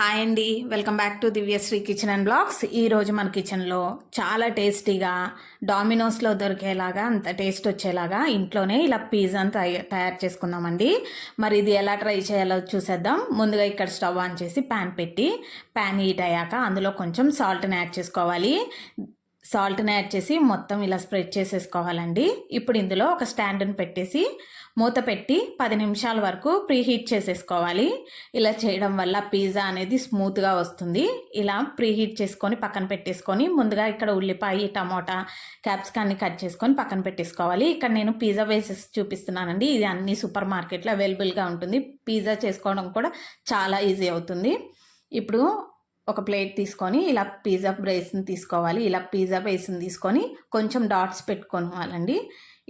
Hi అండి. Welcome back to Divyasri kitchen and blogs. ఈరోజు మన కిచెన్లో చాలా టేస్టీగా డామినోస్లో దొరికేలాగా అంత టేస్ట్ వచ్చేలాగా ఇంట్లోనే ఇలా పిజ్జా తయారు చేసుకుందామండి మరి ఇది ఎలా ట్రై చేయాలో చూసేద్దాం. ముందుగా ఇక్కడ స్టవ్ ఆన్ చేసి ప్యాన్ పెట్టి ప్యాన్ హీట్ అయ్యాక అందులో కొంచెం సాల్ట్ని యాడ్ చేసుకోవాలి. సాల్ట్ని యాడ్ చేసి మొత్తం ఇలా స్ప్రెడ్ చేసేసుకోవాలండి. ఇప్పుడు ఇందులో ఒక స్టాండ్ని పెట్టేసి మూత పెట్టి పది నిమిషాల వరకు ప్రీ హీట్ చేసేసుకోవాలి. ఇలా చేయడం వల్ల పిజ్జా అనేది స్మూత్గా వస్తుంది. ఇలా ప్రీ హీట్ చేసుకొని పక్కన పెట్టేసుకొని ముందుగా ఇక్కడ ఉల్లిపాయ టమోటా క్యాప్సికాన్ని కట్ చేసుకొని పక్కన పెట్టేసుకోవాలి. ఇక్కడ నేను పిజ్జా వేసేసి చూపిస్తున్నానండి. ఇది అన్ని సూపర్ మార్కెట్లో అవైలబుల్గా ఉంటుంది. పిజ్జా చేసుకోవడం కూడా చాలా ఈజీ అవుతుంది. ఇప్పుడు ఒక ప్లేట్ తీసుకొని ఇలా పిజ్జా బేస్ని తీసుకోవాలి. ఇలా పిజ్జా బేస్ని తీసుకొని కొంచెం డాట్స్ పెట్టుకోవాలండి.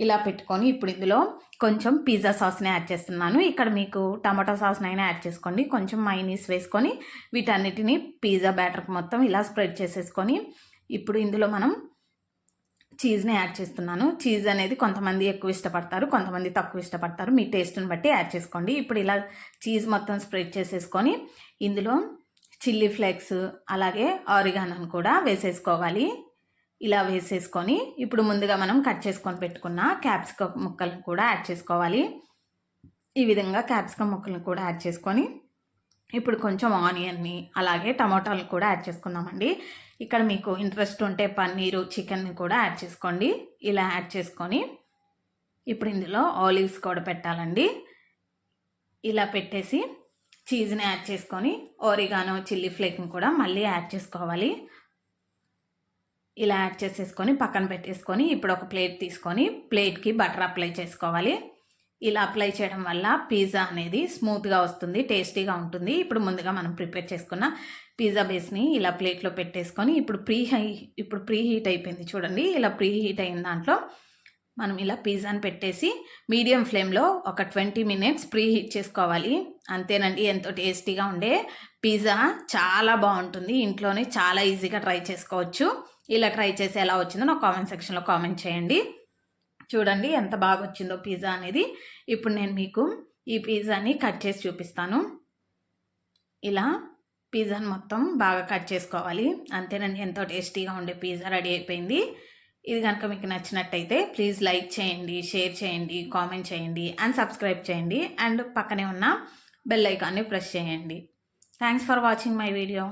ఇలా పెట్టుకొని ఇప్పుడు ఇందులో కొంచెం పిజ్జా సాస్ని యాడ్ చేస్తున్నాను. ఇక్కడ మీకు టమాటో సాస్ని అయినా యాడ్ చేసుకోండి. కొంచెం మైనీస్ వేసుకొని వీటన్నిటిని పిజ్జా బ్యాటర్కి మొత్తం ఇలా స్ప్రెడ్ చేసేసుకొని ఇప్పుడు ఇందులో మనం చీజ్ని యాడ్ చేస్తున్నాను. చీజ్ అనేది కొంతమంది ఎక్కువ ఇష్టపడతారు కొంతమంది తక్కువ ఇష్టపడతారు. మీ టేస్ట్ని బట్టి యాడ్ చేసుకోండి. ఇప్పుడు ఇలా చీజ్ మొత్తం స్ప్రెడ్ చేసేసుకొని ఇందులో చిల్లీ ఫ్లేక్స్ అలాగే ఆరిగానని కూడా వేసేసుకోవాలి. ఇలా వేసేసుకొని ఇప్పుడు ముందుగా మనం కట్ చేసుకొని పెట్టుకున్న క్యాప్సికమ్ ముక్కలను కూడా యాడ్ చేసుకోవాలి. ఈ విధంగా క్యాప్సికమ్ ముక్కలను కూడా యాడ్ చేసుకొని ఇప్పుడు కొంచెం ఆనియన్ని అలాగే టమాటాలు కూడా యాడ్ చేసుకుందామండి. ఇక్కడ మీకు ఇంట్రెస్ట్ ఉంటే పన్నీరు చికెన్ని కూడా యాడ్ చేసుకోండి. ఇలా యాడ్ చేసుకొని ఇప్పుడు ఇందులో ఆలివ్స్ కూడా పెట్టాలండి. ఇలా పెట్టేసి చీజ్ని యాడ్ చేసుకొని ఓరిగానో చిల్లీ ఫ్లేక్ని కూడా మళ్ళీ యాడ్ చేసుకోవాలి. ఇలా యాడ్ చేసేసుకొని పక్కన పెట్టేసుకొని ఇప్పుడు ఒక ప్లేట్ తీసుకొని ప్లేట్కి బటర్ అప్లై చేసుకోవాలి. ఇలా అప్లై చేయడం వల్ల పిజ్జా అనేది స్మూత్గా వస్తుంది టేస్టీగా ఉంటుంది. ఇప్పుడు ముందుగా మనం ప్రిపేర్ చేసుకున్న పిజ్జా బేస్ని ఇలా ప్లేట్లో పెట్టేసుకొని ఇప్పుడు ప్రీ హై ఇప్పుడు ప్రీ హీట్ అయిపోయింది చూడండి. ఇలా ప్రీ హీట్ అయిన దాంట్లో మనం ఇలా పిజ్జాని పెట్టేసి మీడియం ఫ్లేమ్లో ఒక ట్వంటీ మినిట్స్ ప్రీ హీట్ చేసుకోవాలి. అంతేనండి ఎంతో టేస్టీగా ఉండే పిజ్జా చాలా బాగుంటుంది. ఇంట్లోనే చాలా ఈజీగా ట్రై చేసుకోవచ్చు. ఇలా ట్రై చేసి ఎలా వచ్చిందో నాకు కామెంట్ సెక్షన్లో కామెంట్ చేయండి. చూడండి ఎంత బాగా వచ్చిందో పిజ్జా అనేది. ఇప్పుడు నేను మీకు ఈ పిజ్జాని కట్ చేసి చూపిస్తాను. ఇలా పిజ్జాని మొత్తం బాగా కట్ చేసుకోవాలి. అంతేనండి ఎంతో టేస్టీగా ఉండే పిజ్జా రెడీ అయిపోయింది. ఇది కనుక మీకు నచ్చినట్టయితే ప్లీజ్ లైక్ చేయండి షేర్ చేయండి కామెంట్ చేయండి అండ్ సబ్స్క్రైబ్ చేయండి అండ్ పక్కనే ఉన్న బెల్ ఐకాన్ని ప్రెస్ చేయండి. Thanks for watching my video.